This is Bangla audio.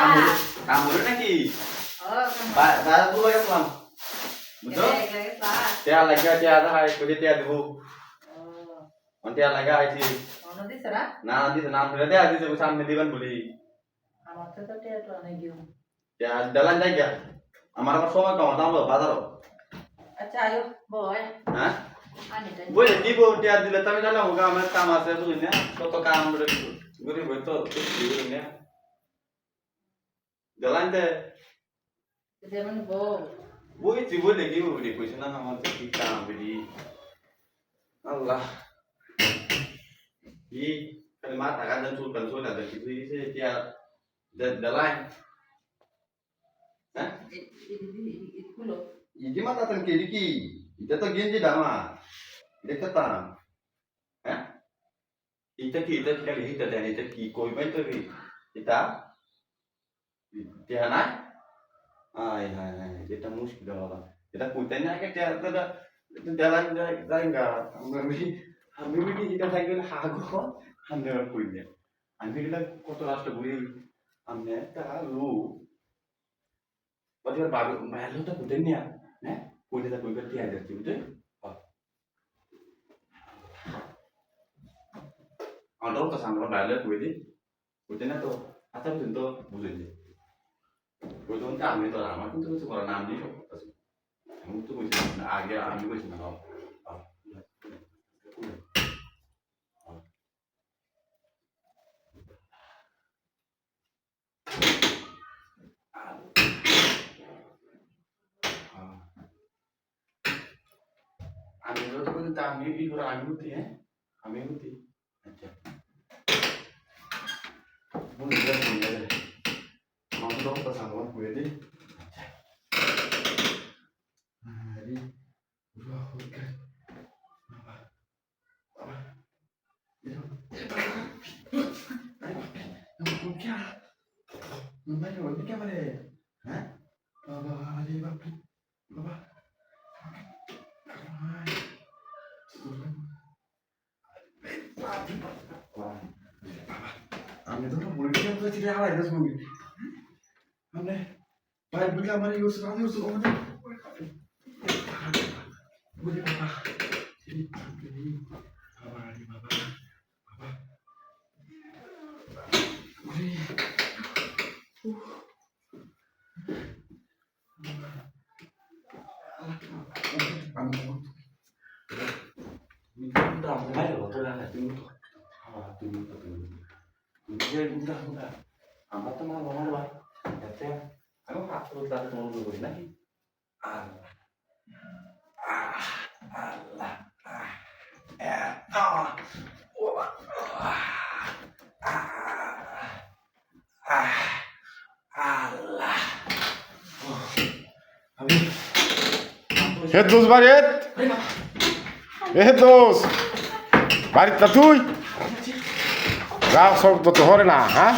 কামড় কামড় নাকি বাজার তুলে গেছিলাম বুঝছো টিয়া লাগা টিয়া দেখাই কই টিয়া দিব অন টিয়া লাগা আইছি না দিছে নাম ধরে দেয়া দিছে সামনে দিবেন বলি টিয়া দালান যাই গিয়া আমার আবার সময় কম দাম বাজারও হ্যাঁ বুঝলে দিব টিয়া দিলে তুমি জানো হোক আমার কাম আছে বুঝলি না কত কাম করে গরিব হই তো বুঝলি না দালান দে বুঝছি বুঝলে কি বুঝলি কইছ না আমার তো কি কাম বুঝলি আল্লাহ ই খালি মাথা কাঁদে চুল কান চুল কাঁদে কিছু দিছে টিয়া দালান হ্যাঁ ইদি মাথা তান কেডি কি এটা তো গেঞ্জি দামা দেখতে তাম হ্যাঁ এটা কি এটা কি হিটা দেন এটা কি কইবেন তো এটা দেয়া নাই? আয় হায় হায় এটা মুশকিল বাবা। এটা কইতে না কে এটা এটা দেলান যায় যাইঙ্গা আমি আমি বিটি এটা থাকবে হাগো আমি আর কই না? আমি এটা কত রাষ্ট্র ঘুরে আমি একটা লু বাজার বাবু তো কইতে না হ্যাঁ? কইতে তা কইবে টিয়া যাচ্ছে বুঝে আমার তো সামনে বাইরে কইদি কইতে না তো। আচ্ছা তো বুঝুন যে কইতে তো আমি তো আমার কিন্তু কিছু করার নাম দিয়ে সব করতেছি আমি তো কইছি না আগে আমি কইছি না বাবা আমি তো কইছি তা আমি কি করে আমি হতি হ্যাঁ আমি হতি আচ্ছা বুঝলি বুঝলি আমার ভাই ওইদিকে মানে হ্যাঁ? বাবা, আরে বাপ বাবা। আমি তো বলছিলাম তো ছেলে হারাই গেছে মুভি মানে ভাই বলে আমার ইউজ আমি ইউজ করব বুঝলি বাবা। আমি Minta mulai loh, tuh lah, tunggu tuh. Ah, tunggu tuh, tunggu. Tunggu ya, udah, udah. Amat tuh হে দোষ বাড়িত? এ দোষ বাড়িত না তুই? যা সব তো হরে না হ্যাঁ?